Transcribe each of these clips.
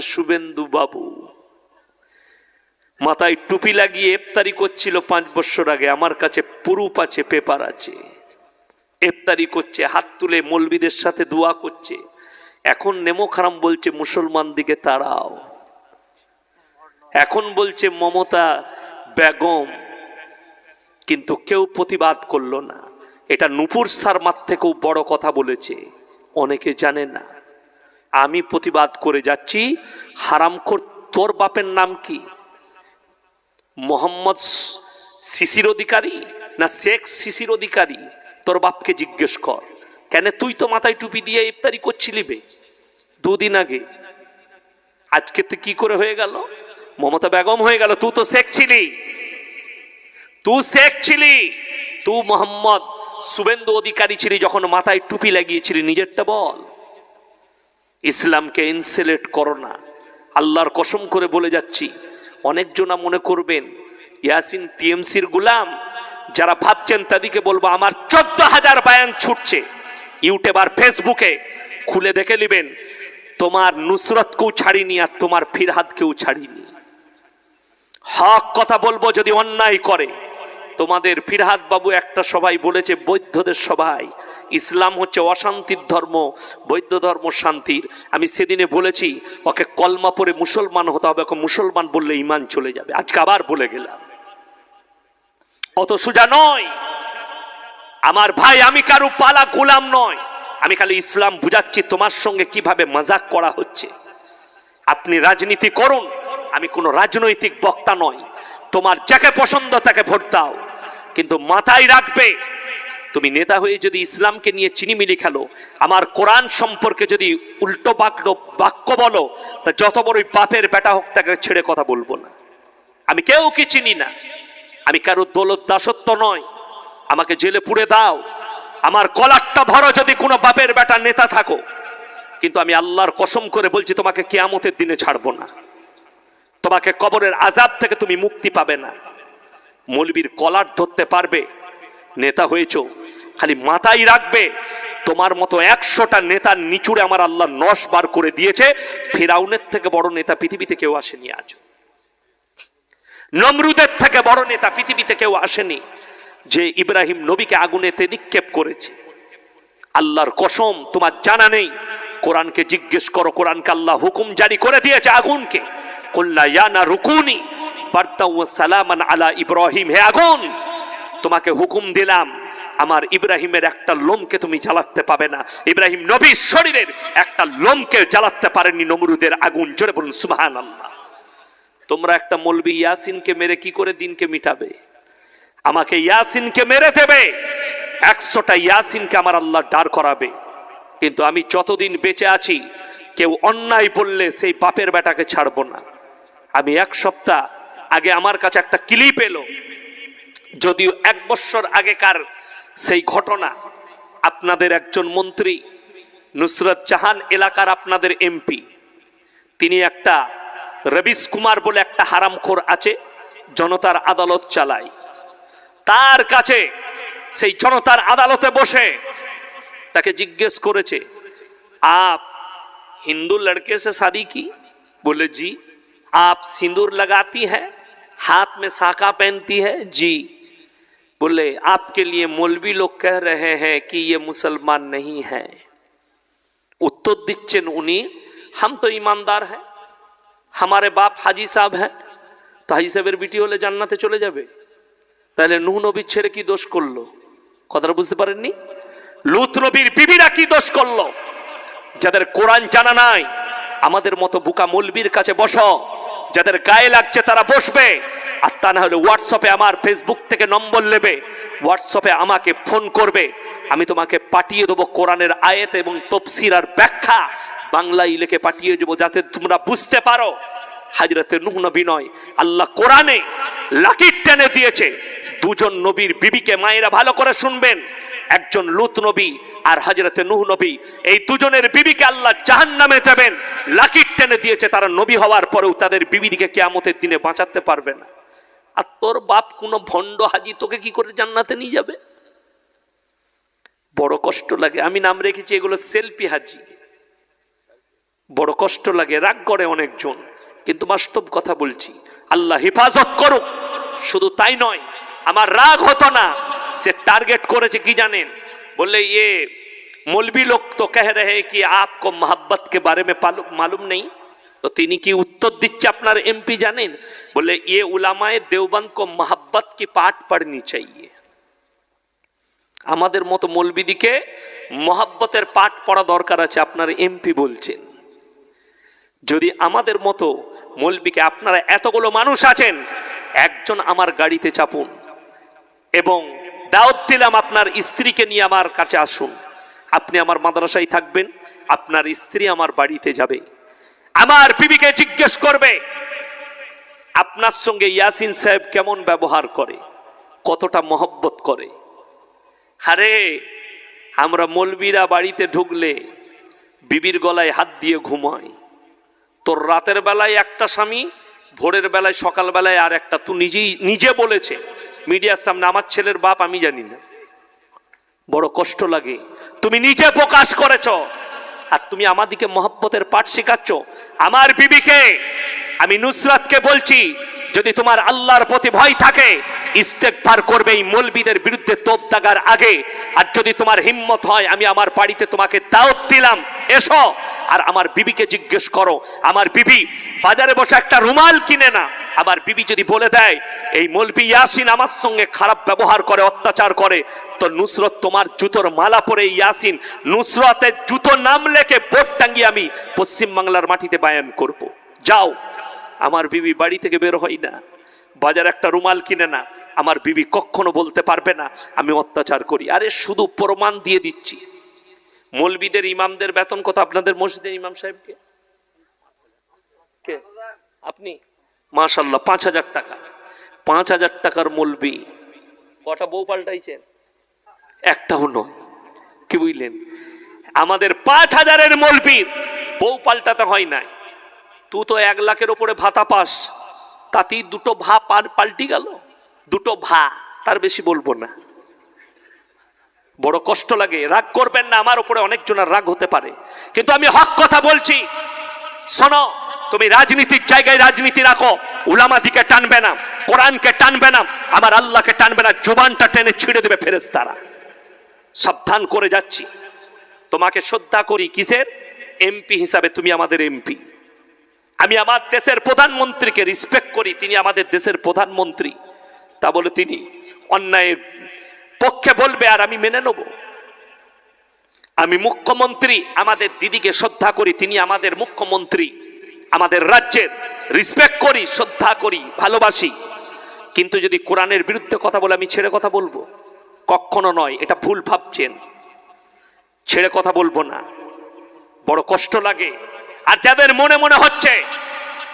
শুভেন্দু বাবু। মাথায় টুপি লাগিয়ে ইফতারি করছিল পাঁচ বছর আগে, আমার কাছে পুরুপ আছে, পেপার আছে। ইফতারি করছে, হাত তুলে মলবিদের সাথে দোয়া করছে। এখন নেমো খারাম বলছে, মুসলমান দিকে তারাও। এখন বলছে, মমতা বেগম, কিন্তু কেউ প্রতিবাদ করল না। এটা নুপুর সারমার থেকেও বড় কথা বলেছে, অনেকে জানে না। আমি প্রতিবাদ করে যাচ্ছি হারামখোর তোর বাপের নাম কি? মোহাম্মদ শিশির অধিকারী না শেখ শিশির অধিকারী? তোর বাপকে জিজ্ঞেস কর। কেন তুই তো মাথায় টুপি দিয়ে ইফতারি করছিলি বে? দুদিন আগে। আজকে তো কি করে হয়ে গেল? মমতা বেগম হয়ে গেল, তুই তো শেখ ছিলি। তুই শেখ ছিলি। তুই মোহাম্মদ শুভেন্দু অধিকারী ছিলি, যখন মাথায় টুপি লাগিয়েছিলি, নিজেরটা বল। ইসলামকে ইনসেলেট করো না। আল্লাহর কসম করে বলে যাচ্ছি অনেকজনা মনে করবেন, ইয়াসিন টিএমসির গুলাম, যারা ভাবছেন তাদেরকে বলব, আমার চোদ্দ হাজার বায়ান ছুটছে। ইউটিউব আর ফেসবুকে খুলে দেখে নেবেন, তোমার নুসরতকেও ছাড়িনি আর তোমার ফিরহাদকেও ছাড়িনি। হক কথা বলব যদি অন্যায় করে। তোমাদের ফিরহাদ বাবু একটা সবাই বলেছে বৌদ্ধদের সবাই ইসলাম হচ্ছে অশান্তির ধর্ম, বৌদ্ধ ধর্ম শান্তির। আমি সেদিনে বলেছি, ওকে কলমা পরে মুসলমান হতে হবে, ওকে মুসলমান বললে ইমান চলে যাবে। আজকে আবার বলে গেলাম। অত সোজা নয়। আমার ভাই, আমি কারও পালা গোলাম নয়। আমি খালি ইসলাম বুঝাচ্ছি তোমার সঙ্গে কীভাবে মজাক করা হচ্ছে। আপনি রাজনীতি করুন, আমি কোনো রাজনৈতিক বক্তা নই তোমার যাকে পছন্দ তাকে ভোট দাও। কিন্তু মাথায় রাখবে, তুমি নেতা হয়ে যদি ইসলামকে নিয়ে চিনিমিনি খেলো, আমার কোরআন সম্পর্কে যদি উল্টো বাক্য বাক্য বলো, তা যত বড়ই বাপের বেটা হোক তাকে ছেড়ে কথা বলব না। আমি কেউ কি চিনি না? আমি কারও দৌলত দাসত্ব নয়। আমাকে জেলে পুড়ে দাও। আমার কলারটা ধরো যদি কোনো বাপের বেটা নেতা থাকো। কিন্তু আমি আল্লাহর কসম করে বলছি, তোমাকে কেয়ামতের দিনে ছাড়বো না। তোমাকে কবরের আজাব থেকে তুমি মুক্তি পাবে না। মৌলবীর কলার ধরতে পারবে, নেতা হয়েছ, খালি মাথায় রাখবে, তোমার মতো একশোটা নেতার নিচুড়ে আমার আল্লাহ নশ বার করে দিয়েছে, ফেরাউনের থেকে বড় নেতা পৃথিবীতে কেউ আসেনি আজ। নমরুদের থেকে বড় নেতা পৃথিবীতে কেউ আসেনি, যে ইব্রাহিম নবীকে আগুনেতে নিক্ষেপ করেছে। আল্লাহর কসম, তোমার জানা নেই, কোরআনকে জিজ্ঞেস করো, কোরআনকে আল্লাহ হুকুম জারি করে দিয়েছে আগুনকে। রুকুনি সালামান আলা ইব্রাহিম, হে আগুন! তোমাকে হুকুম দিলাম, আমার ইব্রাহিমের একটা লোমকে তুমি জ্বালাতে পাবে না। ইব্রাহিম নবীর শরীরের একটা লোমকে জ্বালাতে পারেনি নমরুদের আগুন। জোরে বলুন সুবহান আল্লাহ তোমরা একটা মলবি ইয়াসিনকে মেরে কি করে দিনকে মিটাবে? আমাকে ইয়াসিনকে মেরে দেবে, একশোটা ইয়াসিনকে আমার আল্লাহ ডার করাবে। কিন্তু আমি যতদিন বেঁচে আছি, কেউ অন্যায় বললে সেই বাপের বেটাকে ছাড়বো না। আমি এক সপ্তাহ আগে আমার কাছে একটা ক্লিপ এলো। যদিও এক বছর আগেকার সেই ঘটনা, আপনাদের একজন মন্ত্রী, নুসরত জাহান এলাকার আপনাদের এমপি, তিনি একটা রবিশ কুমার বলে একটা হারামখোর আছে, জনতার আদালত চালায়। তার কাছে সেই জনতার আদালতে বসে তাকে জিজ্ঞেস করেছে, আপ হিন্দু লড়কে সে শাদি কি? বলে, জি। आप सिंदूर लगाती है हाथ में साका पहनती है जी बोले आपके लिए मौलवी लोग कह रहे हैं कि ये मुसलमान नहीं है उत्तर दिच्छेन उन्हीं हम तो ईमानदार हैं हमारे बाप हाजी साहब हैं তো হাজি সাহেবের বিটি হলে জান্নাতে চলে যাবে তাহলে নুহ নবীর ছেড়ে কি দোষ করলো কথাটা বুঝতে পারেননি লুত নবীর বিবিরা কি দোষ করলো যাদের কোরআন জানা নাই আমাদের মতো বুকা মলবির কাছে বসো। যাদের গায়ে লাগছে তারা বসবে। আর তা না হলে হোয়াটসঅ্যাপে আমার ফেসবুক থেকে নম্বর নেবে। হোয়াটসঅ্যাপে আমাকে ফোন করবে। আমি তোমাকে পাঠিয়ে দেবো কোরআনের আয়েত এবং তফসির আর ব্যাখ্যা। বাংলায় লিখে পাঠিয়ে দেবো যাতে তোমরা বুঝতে পারো। হাজরতে নুহ নবী নয়, আল্লাহ কোরআনে লাকির টেনে দিয়েছে। দুজন নবীর বিবিকে মায়েরা ভালো করে শুনবেন। একজন লুত নবী আর হজরতে নুহ নবী। এই দুজনের বিবিকে আল্লাহ জাহান নামে দেবেন। লাকির টেনে দিয়েছে তারা নবী হওয়ার পরেও তাদের বিবিদিকে কেয়ামতের দিনে বাঁচাতে পারবে না। আর তোর বাপ কোনো ভণ্ড হাজি তোকে কি করে জান্নাতে নিয়ে যাবে? বড় কষ্ট লাগে। আমি নাম রেখেছি, এগুলো সেলফি হাজি। বড় কষ্ট লাগে, রাগ করে অনেকজন। কিন্তু বাস্তব কথা বলছি, আল্লাহ হেফাজত করুক। শুধু তাই নয়, আমার রাগ হতো না। সে টার্গেট করেছে কি জানেন বললে ইয়ে মৌলবী লোক তো কে রে কি আপকো মোহাব্বত কে বারে মে মালুম নেই তো তিনি কি উত্তর দিচ্ছে আপনার এমপি জানেন বলে এ উলামায় দেওবন্দ কো মোহাব্বত কি পাঠ পড়নি চাইয়ে আমাদের মতো মৌলবিদিকে মোহাব্বতের পাঠ পড়া দরকার আছে আপনার এমপি বলছেন যদি আমাদের মতো মৌলবিকে আপনারা এতগুলো মানুষ আছেন, একজন আমার গাড়িতে চাপুন এবং দাওয়াত দিলাম আপনার স্ত্রীকে নিয়ে আমার কাছে আসুন। আপনি আমার মাদ্রাসায় থাকবেন, আপনার স্ত্রী আমার বাড়িতে যাবে। আমার বিবিকে জিজ্ঞেস করবে, আপনার সঙ্গে ইয়াসিন সাহেব কেমন ব্যবহার করে, কতটা মহব্বত করে? আরে, আমরা মলবিরা বাড়িতে ঢুকলে বিবির গলায় হাত দিয়ে ঘুমাই। তোর রাতের বেলায় একটা স্বামী, ভোরের বেলায় সকাল বেলায় আর একটা। তুই নিজেই, নিজে বলেছে মিডিয়ার সামনে, আমার ছেলের বাপ আমি জানি না। বড় কষ্ট লাগে। তুমি নিজে প্রকাশ করেছ আর তুমি আমাদিকে মহব্বতের পাঠ শেখাচ্ছ। আমার বিবিকে আমি নুসরাতকে বলছি, যদি তোমার আল্লাহর প্রতি ভয় থাকে ইস্তেকবার করবে এই মলবিদের বিরুদ্ধে তোপ দাগার আগে। আর যদি তোমার হিম্মত হয়, আমি আমার বাড়িতে তোমাকে দাওয়াত দিলাম, এসো। আর আমার বিবিকে জিজ্ঞেস করো, আমার বিবি বাজারে বসে একটা রুমাল কিনে না। আমার বিবি যদি বলে দেয়, এই মলবি ইয়াসিন আমার সঙ্গে খারাপ ব্যবহার করে, অত্যাচার করে, তো নুসরত তোমার জুতোর মালা পরে ইয়াসিন, নুসরতের জুতো নাম লেখে বোর্ড টাঙ্গিয়ে আমি পশ্চিম বাংলার মাটিতে বায়ান করব। যাও, আমার বিবি বাড়ি থেকে বের হয় না। বাজার একটা রুমাল কিনে না। আমার বিবি কখনো বলতে পারবে না, আমি অত্যাচার করি। আরে শুধু প্রমাণ দিয়ে দিচ্ছি। মৌলবিদের ইমামদের বেতন কত আপনাদের মসজিদের ইমাম সাহেবকে? আপনি? মাশাল্লাহ পাঁচ হাজার টাকা। পাঁচ হাজার টাকার মলবি। কটা বউ পাল্টাইছেন একটাও নয়। কি বুঝলেন? আমাদের পাঁচ হাজারের মলবির বউ পাল্টাতে হয় নাই। তুই তো এক লাখের ওপরে ভাতা পাস। তাতেই দুটো ভা পার পাল্টি গেল। দুটো ভা তার বেশি বলব না। বড় কষ্ট লাগে। রাগ করবেন না আমার উপরে অনেকজনের রাগ হতে পারে। কিন্তু আমি হক কথা বলছি। শোনো তুমি রাজনীতির জায়গায় রাজনীতি রাখো। উলামা দিকে টানবে না, কোরআনকে টানবে না, আমার আল্লাহকে টানবে না, জুবানটা টেনে ছিঁড়ে দেবে ফেরেস্তারা সাবধান করে যাচ্ছি। তোমাকে শ্রদ্ধা করি, কিসের? এমপি হিসাবে তুমি আমাদের এমপি। আমি আমার দেশের প্রধানমন্ত্রীকে রিসপেক্ট করি, তিনি আমাদের দেশের প্রধানমন্ত্রী। তা বলে তিনি অন্যায়ের পক্ষে বলবে, আর আমি মেনে নেব। আমি মুখ্যমন্ত্রী, আমাদের দিদিকে শ্রদ্ধা করি, তিনি আমাদের মুখ্যমন্ত্রী। আমাদের রাজ্যের রিসপেক্ট করি, শ্রদ্ধা করি, ভালোবাসি। কিন্তু যদি কোরআনের বিরুদ্ধে কথা বলে আমি ছেড়ে কথা বলব? কখনো নয়, এটা ভুল ভাবছেন। ছেড়ে কথা বলব না। বড় কষ্ট লাগে। আর যাদের মনে মনে হচ্ছে,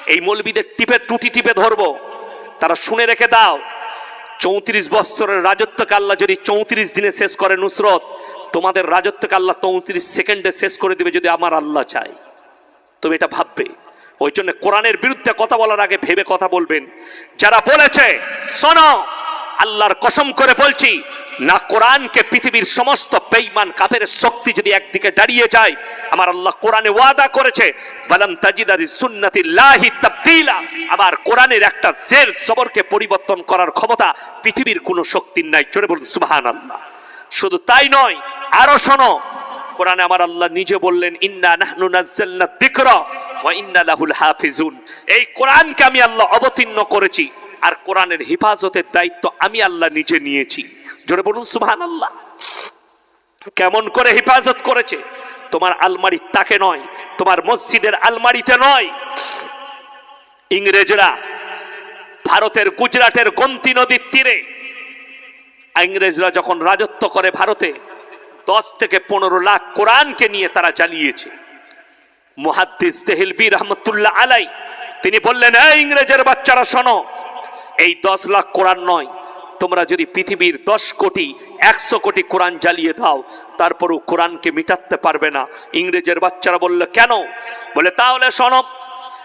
এই মৌলবিদের টিপে টুটি টিপে ধরবো, তারা শুনে রেখে দাও। চৌত্রিশ বৎসরের রাজত্বকে আল্লাহ যদি চৌত্রিশ দিনে শেষ করে নুসরত, তোমাদের রাজত্বকে আল্লাহ চৌত্রিশ সেকেন্ডে শেষ করে দিবে যদি আমার আল্লাহ চায়। তুমি এটা ভাববে। ওই জন্য কোরআনের বিরুদ্ধে কথা বলার আগে ভেবে কথা বলবেন। যারা বলেছে, শোনো, আল্লাহর কসম করে বলছি, না কোরআনকে পৃথিবীর সমস্ত বেঈমান কাফের শক্তি যদি একদিকে দাঁড়িয়ে যায়, আমার আল্লাহ কোরআনে ওয়াদা করেছে বালাম তাজিদারি সুন্নাতিল্লাহি তাবদীলা। আমার কোরআনের একটা জের সবরকে পরিবর্তন করার ক্ষমতা পৃথিবীর কোনো শক্তির নাই। জোরে বলুন, সুবহানাল্লাহ। শুধু তাই নয়, আরও শোনো কোরআনে আমার আল্লাহ নিজে বললেন, ইন্না নাহনু নাজ্জালনা যিকরা ওয়া ইন্না লাহুল হাফিজুন। এই কোরআনকে আমি আল্লাহ অবতীর্ণ করেছি, আর কোরআনের হেফাজতের দায়িত্ব আমি আল্লাহ নিজে নিয়েছি। জোরে বলুন, সুবহানাল্লাহ। কেমন করে হেফাজত করেছে? তোমার আলমারি তাকে নয়, তোমার মসজিদের আলমারিতে নয়। ইংরেজরা ভারতের গুজরাটের গন্তি নদীর তীরে, ইংরেজরা যখন রাজত্ব করে ভারতে দশ থেকে পনেরো লাখ কোরআনকে নিয়ে তারা জ্বালিয়েছে। মুহাদ্দিস দেহিলবি রহমতুল্লাহ আলাই, তিনি বললেন, এই ইংরেজের বাচ্চারা, শোনো, এই দশ লাখ কোরআন নয়। তোমরা যদি পৃথিবীর দশ কোটি, একশো কোটি কোরআন জ্বালিয়ে দাও, তারপরও কোরআনকে মিটাতে পারবে না। ইংরেজের বাচ্চারা বলল, কেন? বলে, তাহলে শোনো,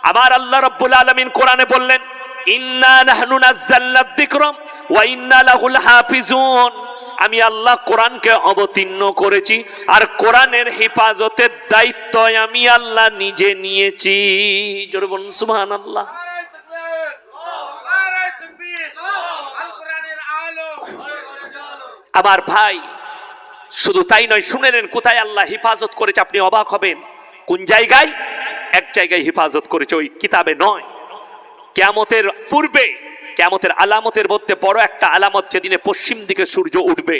আমার আল্লাহ রব্বুল আলমিন কোরআনে বললেন, ইন্না নাহনু নাজ্জালনা যিকরা ওয়া ইন্না লাহুল হাফিজুন। আমি আল্লাহ কোরআনকে অবতীর্ণ করেছি, আর কোরআনের হেফাজতের দায়িত্ব আমি আল্লাহ নিজে নিয়েছি। জোরে আল্লাহ আমার ভাই, শুধু তাই নয়, শুনে নেন কোথায় আল্লাহ হেফাজত করেছে, আপনি অবাক হবেন। কোন জায়গায়? এক জায়গায় হেফাজত করেছে, ওই কিতাবে নয়। কেয়ামতের পূর্বে কেয়ামতের আলামতের মধ্যে বড় একটা আলামত যেদিনে পশ্চিম দিকে সূর্য উঠবে।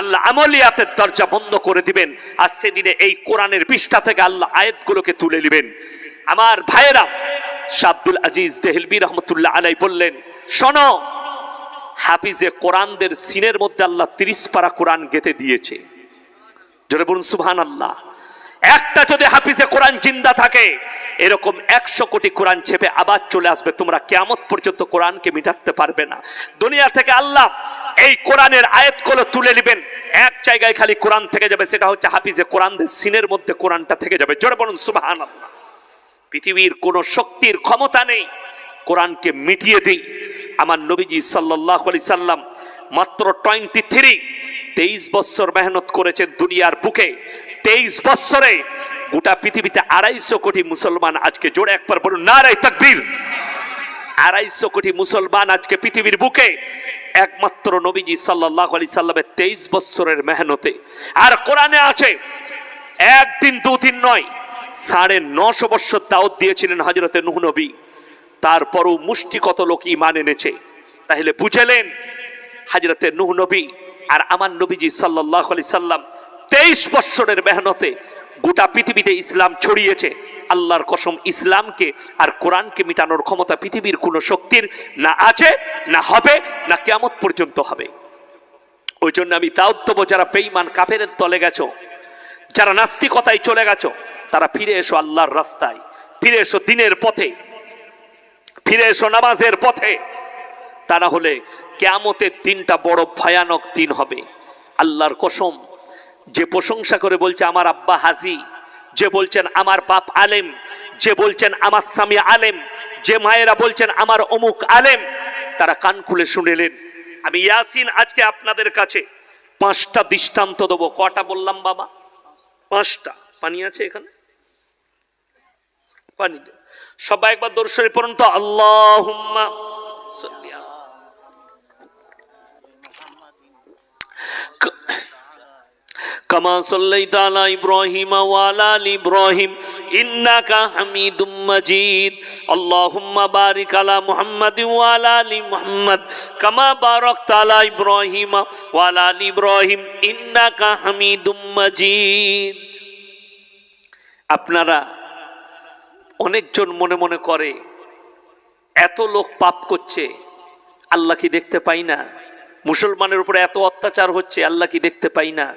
আল্লাহ আমলিয়াতের দরজা বন্ধ করে দিবেন আর সেদিনে এই কোরআনের পৃষ্ঠা থেকে আল্লাহ আয়াতগুলোকে তুলে নেবেন। আমার ভাইয়েরা, শাব্দুল আজিজ দেহলবি রহমতুল্লাহ আলাই বললেন, শোনো, হাফিজে কোরআনদের সিনের মধ্যে আল্লাহ তিরিশ পারা কোরআন গেতে দিয়েছে। জোরে বলুন সুবহান আল্লাহ একটা যদি হাফিজে কোরআন জিন্দা থাকে, এরকম একশো কোটি কোরআন ছেপে আবার চলে আসবে, তোমরা কেমত পর্যন্ত কোরআনকে মিটাতে পারবে না। দুনিয়া থেকে আল্লাহ এই কোরআনের আয়াতগুলো তুলে নেবেন, এক জায়গায় খালি কোরআন থেকে যাবে, সেটা হচ্ছে হাফিজে কোরআনদের সিনের মধ্যে কোরআনটা থেকে যাবে। জোরে বলুন সুবহান পৃথিবীর কোনো শক্তির ক্ষমতা নেই, কোরআনকে মিটিয়ে দিই। আমার নবীজি সাল্লাহ আলি সাল্লাম মাত্র টোয়েন্টি থ্রি তেইশ বছর মেহনত করেছেন দুনিয়ার বুকে। তেইশ বছরে গোটা পৃথিবীতে আড়াইশো কোটি মুসলমান আজকে জোরে একবার বলুন নারাই তাকবীর। আড়াইশো কোটি মুসলমান আজকে পৃথিবীর বুকে। একমাত্র নবীজি সাল্লাহ আলি সাল্লামের তেইশ বছরের মেহনতে। আর কোরআনে আছে, একদিন, দুদিন নয়, সাড়ে নশো বৎসর দাওয়াত দিয়েছিলেন হজরতে নুহ নবী। তারপরও মুষ্টি কত লোক ইমান এনেছে। তাহলে বুঝেলেন হাজরতে নুহ নবী আর আমার নবীজি সাল্লাহ আলি সাল্লাম তেইশ বৎসরের মেহনতে গোটা পৃথিবীতে ইসলাম ছড়িয়েছে। আল্লাহর কসম, ইসলামকে আর কোরআনকে মিটানোর ক্ষমতা পৃথিবীর কোনো শক্তির না আছে, না হবে, না কেমত পর্যন্ত হবে। ওই জন্য আমি দাউদ দেবো যারা বেইমান কাফেরের দলে গেছো, যারা নাস্তিকতায় চলে গেছো, তারা ফিরে এসো আল্লাহর রাস্তায়। ফিরে এসো দিনের পথে। ফিরে এসো নামাজের পথে। তা না হলে কেয়ামতের দিনটা বড় ভয়ানক দিন হবে। আল্লাহর কসম যে প্রশংসা করে বলছে, আমার আব্বা হাজি যে বলছেন, আমার বাপ আলেম যে বলছেন, আমার স্বামী আলেম যে মায়েরা বলছেন, আমার অমুক আলেম তারা কান খুলে শুনেলেন। আমি ইয়াসিন আজকে আপনাদের কাছে পাঁচটা দৃষ্টান্ত দেবো। কটা বললাম বাবা? পাঁচটা। পানি আছে এখানে? পানি সবাই একবার দর্শনে কামা সাল্লাইত আলা ইব্রাহিম ওয়া আলা আলি ইব্রাহিম, ইন্নাকা হামিদুম মাজিদ। আল্লাহুম্মা বারিক আলা মুহাম্মাদি ওয়া মুহাম্মাদ, কামা বারাকতা আলা ইব্রাহিম ওয়া আলা আলি ইব্রাহিম মাজিদ। আপনারা অনেকজন মনে মনে করে, এত লোক পাপ করছে, আল্লাহ কি দেখতে পাই না? মুসলমানের উপরে এত অত্যাচার হচ্ছে, আল্লাহ কি দেখতে পাই না?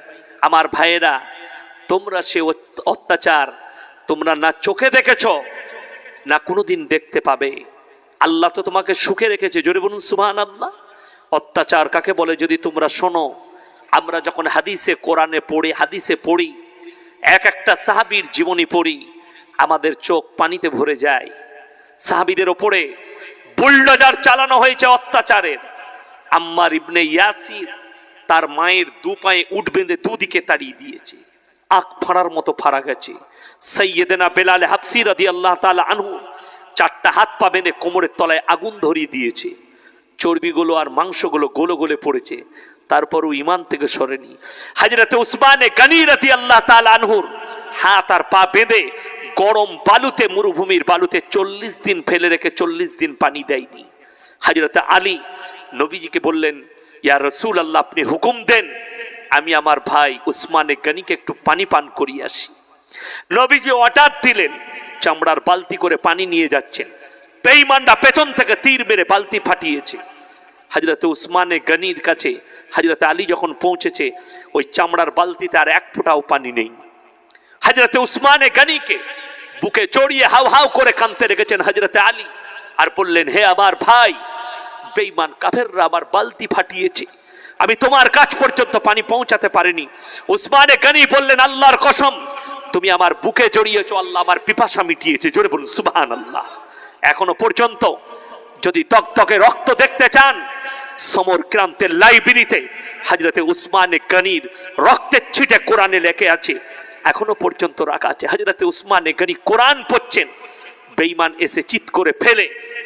আমার ভাইয়েরা, তোমরা সে অত্যাচার তোমরা না চোখে দেখেছ, না কোনোদিন দেখতে পাবে। আল্লাহ তো তোমাকে সুখে রেখেছে। জোরে বলুন সুবহান আল্লাহ অত্যাচার কাকে বলে? যদি তোমরা শোনো, আমরা যখন হাদিসে, কোরআনে পড়ি, হাদিসে পড়ি, এক একটা সাহাবির জীবনী পড়ি, আমাদের চোখ পানিতে ভরে যায়। সাহাবিদের ওপরে বুলডোজার চালানো হয়েছে অত্যাচারের। আম্মার ইবনে ইয়াসির তার মায়ের দু পায়ে উঠ বেঁধে দুদিকে তাড়িয়ে দিয়েছে। আখ ফাড়ার মতো ফাড়া গেছে। সৈয়দেনা বেলালে হাফসি রাদি আল্লাহ তালা আনহু চারটা হাত পা বেঁধে কোমরের তলায় আগুন ধরিয়ে দিয়েছে। চর্বিগুলো আর মাংসগুলো গোলে গোলে পড়েছে। তারপরও ইমান থেকে সরেনি। হাজরতে উসমানে গানি রাদি আল্লাহ তালা আনহুর হাত আর পা বেঁধে গরম বালুতে, মরুভূমির বালুতে চল্লিশ দিন ফেলে রেখে চল্লিশ দিন পানি দেয়নি। হাজরতে আলী নবীজিকে বললেন ইয়া রসুল আল্লাহ আপনি হুকুম দেন, আমি আমার ভাই উসমানে গানিকে একটু পানি পান করিয়ে আসি। নবীজি অর্ডার দিলেন, চামড়ার বালতি করে পানি নিয়ে যাচ্ছেন। বেইমানরা পেছন থেকে তীর মেরে বালতি ফাটিয়েছে। হাজরতে উসমানে গনির কাছে হাজরতে আলী যখন পৌঁছেছে, ওই চামড়ার বালতিতে আর এক ফোঁটাও পানি নেই। হজরতে উসমানে গনিকে বুকে জড়িয়ে হাউ হাউ করে কানতে রেখেছেন হজরতে আলী আর বললেন, হে আমার ভাই বেইমান, কাফেররা আমার বালতি ফাটিয়েছে। আমি তোমার কাছ পর্যন্ত পানি পৌঁছাতে পারিনি। উসমানে গনি বললেন, আল্লাহর কসম, তুমি আমার বুকে জড়িয়েছো, আল্লাহ আমার পিপাসা মিটিয়েছে। জোরে বলুন সুবহান আল্লাহ এখনও পর্যন্ত যদি তকতকে রক্ত দেখতে চান, সমর ক্রান্তের লাইব্রেরিতে হাজরতে উসমানে গনির রক্তের ছিটে কোরআনে লেখে আছে, এখনও পর্যন্ত রাখা আছে। হাজরতে উসমানে গনি কোরআন পড়ছেন বেঈমান এসে চিৎ করে ফেলে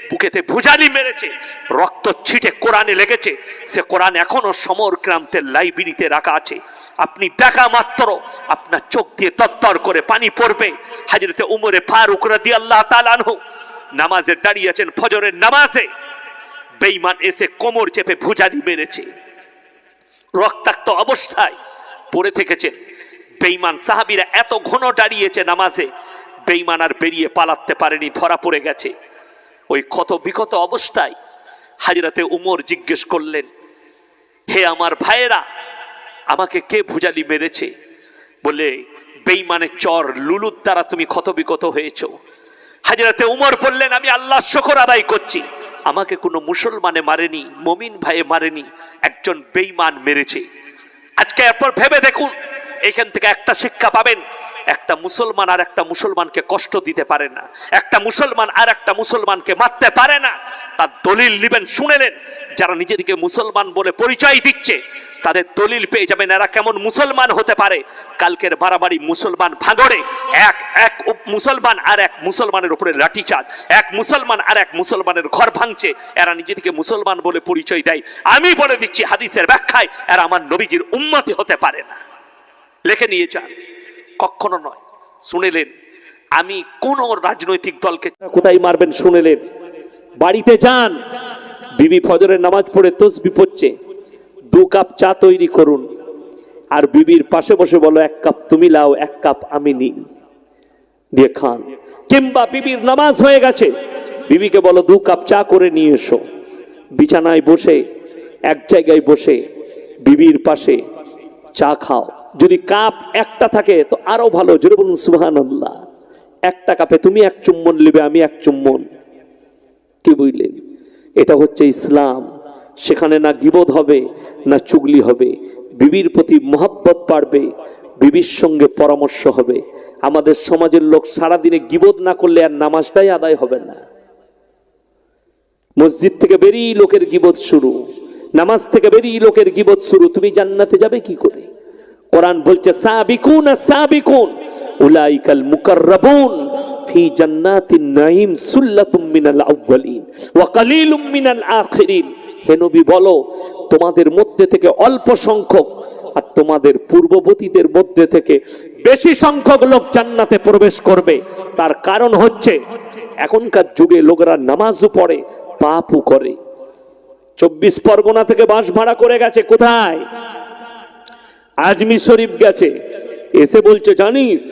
বুকেতে ভুজালি মেরেছে, রক্ত ছিটে কোরআনে লেগেছে, সে কোরআন এখনও সমর ক্রান্তের লাইব্রেরিতে রাখা আছে। আপনি দেখা মাত্র, আপনার চোখ দিয়ে তত্তর করে পানি পড়বে। হাজরতে উমরে ফারুক রাদি আল্লাহ তালানহ নামাজে দাঁড়িয়ে আছেন ফজরের নামাজে। বেঈমান এসে কোমর চেপে ভুজালি মেরেছে। রক্তাক্ত অবস্থায় পড়ে থেকেছেন। বেঈমান সাহাবিরা এত ঘন দাঁড়িয়েছে নামাজে, বেঈমান আর বেরিয়ে পালাতে পারেনি, ধরা পড়ে গেছে। ওই ক্ষত বিকত অবস্থায় হাজরাতে উমর জিজ্ঞেস করলেন, হে আমার ভাইয়েরা, আমাকে কে ভুজালি মেরেছে? বলে, বেঈমানের চর লুলুর দ্বারা তুমি ক্ষত বিকত হয়েছ। হাজরাতে উমর বললেন, আমি আল্লাহ শকর আদায় করছি। আমাকে কোনো মুসলমানে মারেনি, মমিন ভাইয়ে মারেনি, একজন বেঈমান মেরেছে। আজকে এরপর ভেবে দেখুন, এখান থেকে একটা শিক্ষা পাবেন একটা মুসলমান আর একটা মুসলমানকে কষ্ট দিতে পারে না। একটা মুসলমান আর একটা মুসলমানকে মারতে পারে না। তার দলিল নিবেন, শুনেলেন। যারা নিজেদেরকে মুসলমান বলে পরিচয় দিচ্ছে, তাদের দলিল পেয়ে যাবেন। এরা কেমন মুসলমান হতে পারে? কালকের বাড়াবাড়ি মুসলমান ভাঙড়ে, এক এক মুসলমান আর এক মুসলমানের উপরে লাঠিচার্জ। এক মুসলমান আর এক মুসলমানের ঘর ভাঙছে। এরা নিজেদেরকে মুসলমান বলে পরিচয় দেয়। আমি বলে দিচ্ছি, হাদিসের ব্যাখ্যায়, এরা আমার নবীজির উন্মতি হতে পারে না। লেখে নিয়ে যান। কখনো নয়। শুনেলেন, আমি কোন রাজনৈতিক দলকে কোথায় মারবেন শুনেলেন? বাড়িতে যান। বিবি ফজরের নামাজ পড়ে তসবি পড়ছে। দু কাপ চা তৈরি করুন। আর বিবির পাশে বসে বলো, এক কাপ তুমি লাও, এক কাপ আমি নিই দিয়ে খান। কিংবা বিবির নামাজ হয়ে গেছে। বিবিকে বলো, দু কাপ চা করে নিয়ে এসো। বিছানায় বসে, এক জায়গায় বসে, বিবির পাশে চা খাও। যদি কাপ একটা থাকে, তো আরও ভালো। জোরে বলুন সুহান একটা কাপে তুমি এক চুম্বন নেবে, আমি এক চুম্বন। কি বুঝলেন? এটা হচ্ছে ইসলাম। সেখানে না গিবোধ হবে, না চুগলি হবে। বিবির প্রতি মহাব্বত বাড়বে, বিবির সঙ্গে পরামর্শ হবে। আমাদের সমাজের লোক সারাদিনে গিবোধ না করলে আর নামাজটাই আদায় হবে না। মসজিদ থেকে বেরিয়ে লোকের গিবোধ শুরু। নামাজ থেকে বেরিয়ে লোকের গিবোধ শুরু, তুমি জান্নাতে যাবে কি করে? কোরআন বলছে, সাবিকুন সাবিকুন, উলাইকাল মুকাররাবুন, ফি জান্নাতিন নাঈম সুল্লাতুম মিনাল আউয়ালিন ওয়া কালিলুম মিনাল আখিরিন। হে নবী বলো, তোমাদের মধ্যে থেকে অল্প সংখ্যক আর তোমাদের পূর্ববর্তীদের মধ্যে থেকে বেশি সংখ্যক লোক জান্নাতে প্রবেশ করবে। তার কারণ হচ্ছে, এখনকার যুগে লোকেরা নামাজও পড়ে, পাপও করে। চব্বিশ পরগনা থেকে বাঁশ ভাড়া করে গেছে, কোথায়? আজমি শরীফ গেছে। এসে বলছে, জানিস,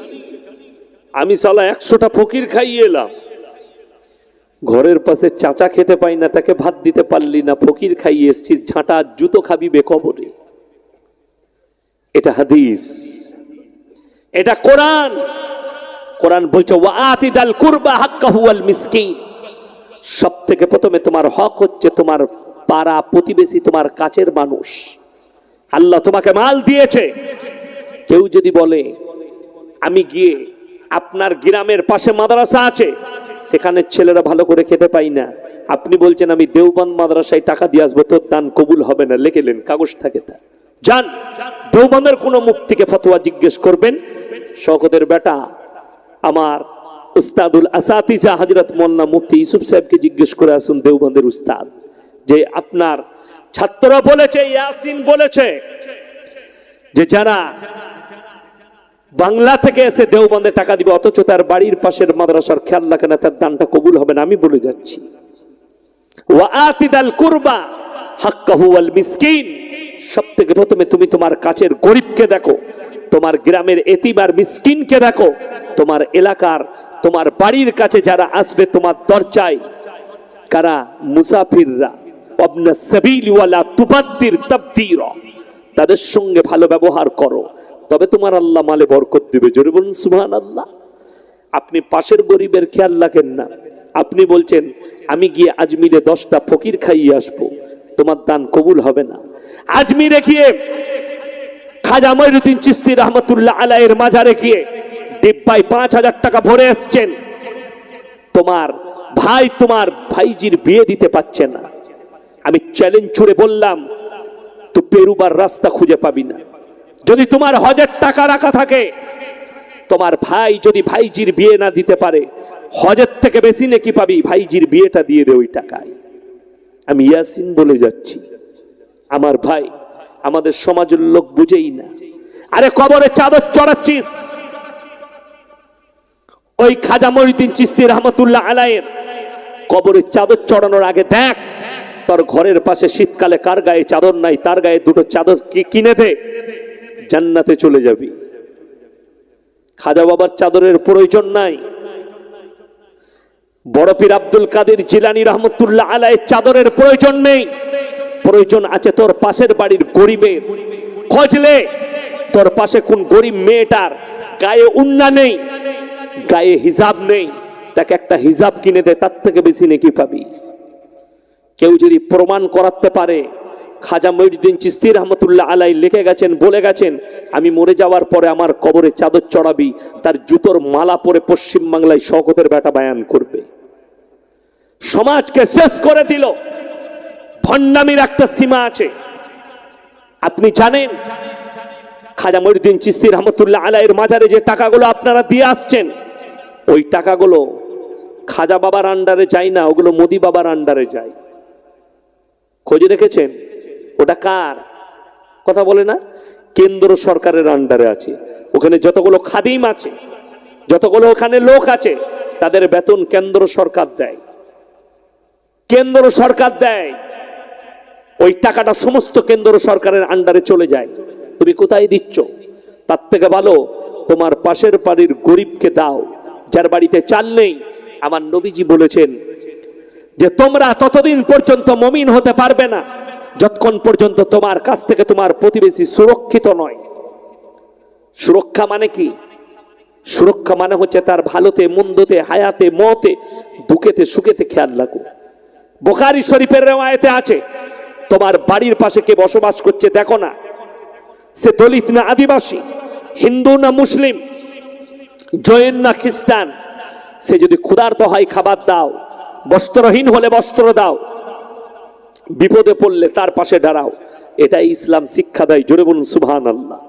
আমি সালা একশোটা ফকির খাইয়ে এলাম। ঘরের পাশে চাচা খেতে পাই না, তাকে ভাত দিতে পারলি না, ফকির খাইয়ে এসছিস, ঝাঁটা জুতো খাবি বেকবরে। এটা হাদিস। এটা কোরআন। কোরআন বলছে ওয়াতিদাল কুরবা সব থেকে প্রথমে তোমার হক হচ্ছে তোমার পাড়া প্রতিবেশী তোমার কাছের মানুষ। আল্লাহ তোমাকে মাল দিয়েছে। কেউ যদি বলে, আমি গিয়ে আপনার গ্রামের পাশে মাদ্রাসা আছে, সেখানে ছেলেরা ভালো করে খেতে পাই না। আপনি বলছেন, আমি দেওবন্দ মাদ্রাসায় টাকা দিয়ে আসব, তোর দান কবুল হবে না। লেখেলেন কাগজ থাকে তা যান, দেওবন্দের কোনো মুক্তিকে ফতোয়া জিজ্ঞেস করবেন। শকতের বেটা, আমার উস্তাদুল আসাতিজা হজরত মোল্লা মুফতি ইউসুফ সাহেবকে জিজ্ঞেস করে আসুন, দেওবন্দের উস্তাদ। যে আপনার ছাত্ররা বলেছে, ইয়াসিন বলেছে, যে যারা বাংলা থেকে এসে দেওবন্দে টাকা দিবে, অথচ তার বাড়ির পাশের মাদ্রাসার খেয়াল রাখে না, তার দানটা কবুল হবে না, আমি বলে যাচ্ছি। ওয়াতিদাল কুরবা হাক্কাহু আল মিসকিন। সব থেকে প্রথমে তুমি তোমার কাছের গরিবকে দেখো, তোমার গ্রামের এতিম আর মিসকিনকে দেখো, তোমার এলাকার, তোমার বাড়ির কাছে যারা আসবে তোমার দরজায়, কারা মুসাফিররা। তাদের সঙ্গে ভালো ব্যবহার করো। তবে তোমার আল্লাহ মালে বরকত দিবে। জোরে বলুন, সুবহানাল্লাহ। আপনি পাশের গরিবের খেয়াল রাখেন না। আপনি বলছেন, আমি গিয়ে আজমিরে দশটা ফকির খাইয়ে আসব। তোমার দান কবুল হবে না। আজমিরে গিয়ে খাজা মঈনুদ্দিন চিস্তি রহমতুল্লাহ আলাইয়ের মাজারে গিয়ে ডিব্বায় পাঁচ হাজার টাকা ভরে এসছেন। তোমার ভাই তোমার ভাইজির বিয়ে দিতে পারছে না। আমি চ্যালেঞ্জ ছুড়ে বললাম, তো পেরুবার রাস্তা খুঁজে পাবি না। যদি তোমার হজের টাকা রাখা থাকে, তোমার ভাই যদি ভাইজির বিয়ে না দিতে পারে, হজের থেকে বেশি নাকি পাবি? ভাইজির বিয়েটা দিয়ে দে ওই টাকায়। আমি ইয়াসিন বলে যাচ্ছি। আমার ভাই, আমাদের সমাজের লোক বুঝেই না। আরে কবরে চাদর চড়াচ্ছিস? ওই খাজা মহিউদ্দিন চিস্তি রহমতুল্লাহ আলায়ের কবরে চাদর চড়ানোর আগে দেখ তোর ঘরের পাশে শীতকালে কার গায়ে চাদর নাই, তার গায়ে দুটো চাদর কি কিনে দে, জান্নাতে চলে যাবি। খাজা বাবার চাদরের প্রয়োজন নাই। বড় পীর আব্দুল কাদের জিলানি রহমতুল্লাহ আলায়ের চাদরের প্রয়োজন নেই। প্রয়োজন আছে তোর পাশের বাড়ির গরিবের খোঁজলে তোর পাশে কোন গরিব মেয়েটার গায়ে উন্না নেই, গায়ে হিজাব নেই। তাকে একটা হিজাব কিনে দে, তার থেকে বেশি নাকি পাবি। কেউ যদি প্রমাণ করাতে পারে, খাজা মহিউদ্দিন চিস্তি রহমতুল্লাহ আলাই লিখে গেছেন, বলে গেছেন, আমি মরে যাওয়ার পরে আমার কবরে চাদর চড়াবি, তার জুতোর মালা পরে পশ্চিম বাংলায় শওকতের বেটা বায়ান করবে। সমাজকে শেষ করে দিল। ভণ্ডামির একটা সীমা আছে। আপনি জানেন, খাজা মহিউদ্দিন চিস্তি রহমতুল্লাহ আলাইয়ের মাজারে যে টাকাগুলো আপনারা দিয়ে আসছেন, ওই টাকাগুলো খাজা বাবার আন্ডারে যায় না, ওগুলো মোদি বাবার আন্ডারে যায়। খোঁজ রেখেছেন? ওটা কার? কথা বলে না? কেন্দ্র সরকারের আন্ডারে আছে। ওখানে যতগুলো খাদিম আছে, যতগুলো ওখানে লোক আছে, তাদের বেতন কেন্দ্র সরকার দেয়। কেন্দ্র সরকার দেয়। ওই টাকাটা সমস্ত কেন্দ্র সরকারের আন্ডারে চলে যায়। তুমি কোথায় দিচ্ছ? তার থেকে ভালো, তোমার পাশের বাড়ির গরিবকে দাও, যার বাড়িতে চাল নেই। আমার নবীজি বলেছেন যে তোমরা ততদিন পর্যন্ত মমিন হতে পারবে না, যতক্ষণ পর্যন্ত তোমার কাছ থেকে তোমার প্রতিবেশী সুরক্ষিত নয়। সুরক্ষা মানে কি? সুরক্ষা মানে হচ্ছে তার ভালোতে, মন্দতে, হায়াতে, মতে, দুঃখেতে, সুখেতে খেয়াল রাখো। বোখারি শরীফের রেওয়ায়তে আছে, তোমার বাড়ির পাশে কে বসবাস করছে দেখো না। সে দলিত না আদিবাসী, হিন্দু না মুসলিম, জৈন না খ্রিস্টান, সে যদি ক্ষুধার্ত হয় খাবার দাও বস্ত্রহীন হলে বস্ত্র দাও। বিপদে পড়লে তার পাশে দাঁড়াও। এটাই ইসলাম শিক্ষা দেয়। জোরে বলুন সুবহান আল্লাহ